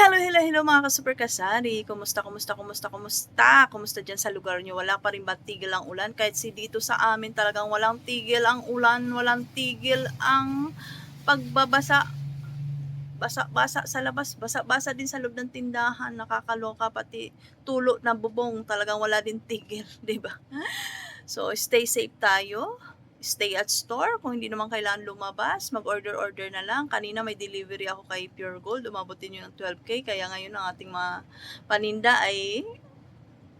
Hello, hello, hello mga ka-super kasari. Kumusta, kumusta, kumusta, kumusta? Kumusta dyan sa lugar nyo? Wala pa rin ba tigil ang ulan? Kahit si dito sa amin talagang walang tigil ang ulan, walang tigil ang pagbabasa. Basa-basa sa labas, basa-basa din sa loob ng tindahan, nakakaloka pati tulo ng bubong, talagang wala din tigil, 'di ba? So, stay safe tayo stay at store. Kung hindi naman kailangan lumabas, mag-order-order na lang. Kanina may delivery ako kay Pure Gold. Umabutin yun ng 12K. Kaya ngayon ang ating mga paninda ay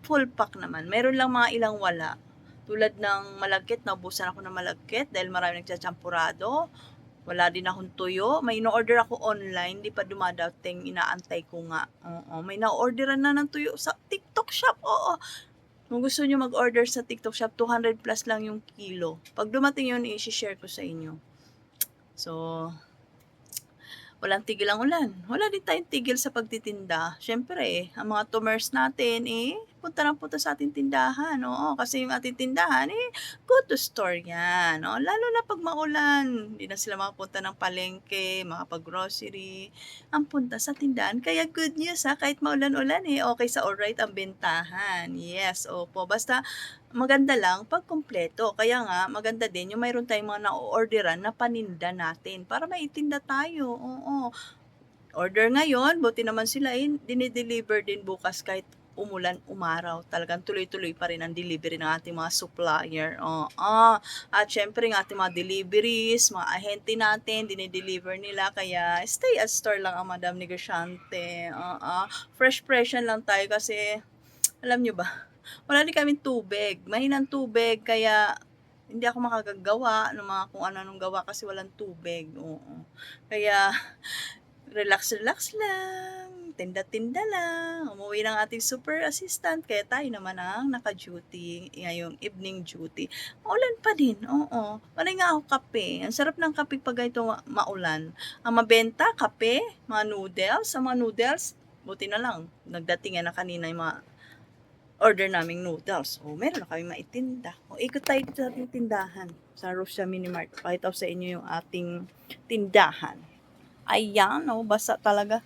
full pack naman. Meron lang mga ilang wala. Tulad ng malagkit, naubusan ako ng malagkit dahil marami nagsachampurado. Wala din akong tuyo. May no-order ako online, di pa dumadating, inaantay ko nga. Oo, may na-orderan na ng tuyo sa TikTok shop. Oo, kung gusto nyo mag-order sa TikTok shop, 200 plus lang yung kilo. Pag dumating yun, i-share ko sa inyo. So, walang tigil ang ulan. Wala din tayong tigil sa pagtitinda. Siyempre, eh, ang mga tumers natin, eh, punta na punta sa ating tindahan. Oo, kasi yung ating tindahan, eh, go to store yan. Oo, lalo na pag maulan, hindi na sila makapunta ng palengke, makapag-grocery. Ang punta sa tindahan. Kaya good news ha, kahit maulan-ulan, eh, okay sa alright ang bentahan. Yes, opo. Basta, maganda lang pag kumpleto. Kaya nga, maganda din yung mayroon tayong mga na-orderan na paninda natin para maitinda tayo. Oo. Order ngayon, buti naman sila eh, dinideliver din bukas kahit umulan, umaraw. Talagang tuloy-tuloy pa rin ang delivery ng ating mga supplier. Oo. At syempre ng ating mga deliveries, mga ahente natin, dinideliver nila. Kaya stay at store lang ang Madam Negosyante. Oo. Fresh pression lang tayo kasi, alam nyo ba, wala din kami tubig. Mahinang tubig, kaya hindi ako makagagawa ng mga kung ano nung gawa kasi walang tubig. Oo. Kaya, relax, relax lang. Tinda-tinda lang. Umuwi ng ating super assistant. Kaya tayo naman ang naka-duty. Ngayong evening duty. Maulan pa din. Oo. Panay nga ako kape. Ang sarap ng kape pag ito ma- maulan. Ang mabenta, kape, mga noodles. Ang mga noodles, buti na lang. Nagdating na kanina yung mga order naming noodles. O, meron na kami maitinda. O, ikot tayo dito sa ating tindahan. Sa Rosia Mini Mart. Pakita sa inyo yung ating tindahan. Ayan, o, basa talaga.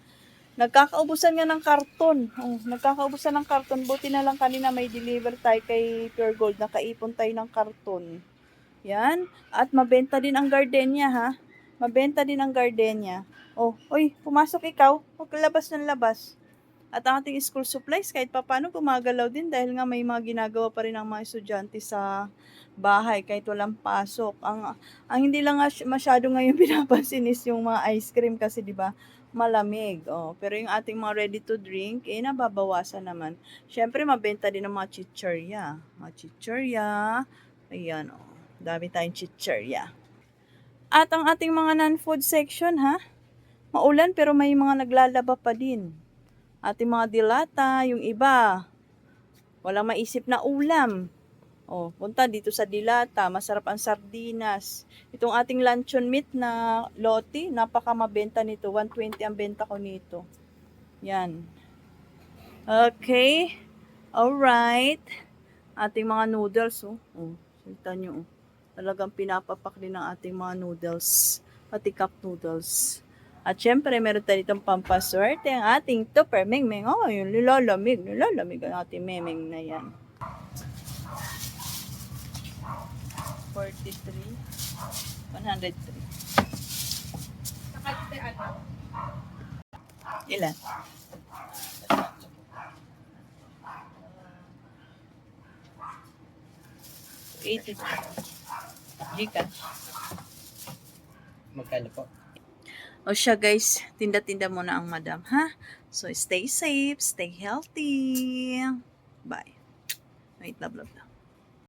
Nagkakaubusan nga ng karton. Oh, nagkakaubusan ng karton. Buti na lang kanina may deliver tayo kay Pure Gold. Nakaipon tayo ng karton. Yan. At mabenta din ang gardenia, ha? Mabenta din ang gardenia. Oh, oy, pumasok ikaw. Huwag labas ng labas. At ang ating school supplies, kahit papano gumagalaw din dahil nga may mga ginagawa pa rin ang mga estudyante sa bahay kahit walang pasok. Ang, ang hindi lang masyado ngayon pinapansin is yung mga ice cream kasi 'di ba malamig. Oh, pero yung ating mga ready to drink, eh, nababawasan naman. Siyempre, mabenta din ang mga chichirya. Mga chichirya. Ayan, oh. Dami tayong chichirya. At ang ating mga non-food section, ha? Maulan, pero may mga naglalaba pa din. Ating mga dilata, yung iba, walang maisip na ulam. Oh, punta dito sa Dilata, masarap ang sardinas. Itong ating luncheon meat na loti, napaka mabenta nito. 120 ang benta ko nito. Yan. Okay. Alright. Ating mga noodles, oh. Oh, kita nyo, oh. Talagang pinapapak din ang ating mga noodles. Pati cup noodles. At syempre, meron tayo ditong pampaswerte ang ating tupper mingming. Oh, yung nilalamig, nilalamig ang ating memeng na yan. 43, 103. Ilan? Eighty. Gcash. Magkano po? O siya guys, tinda-tinda muna ang madam, ha? So, stay safe, stay healthy. Bye. Wait, love, love, love.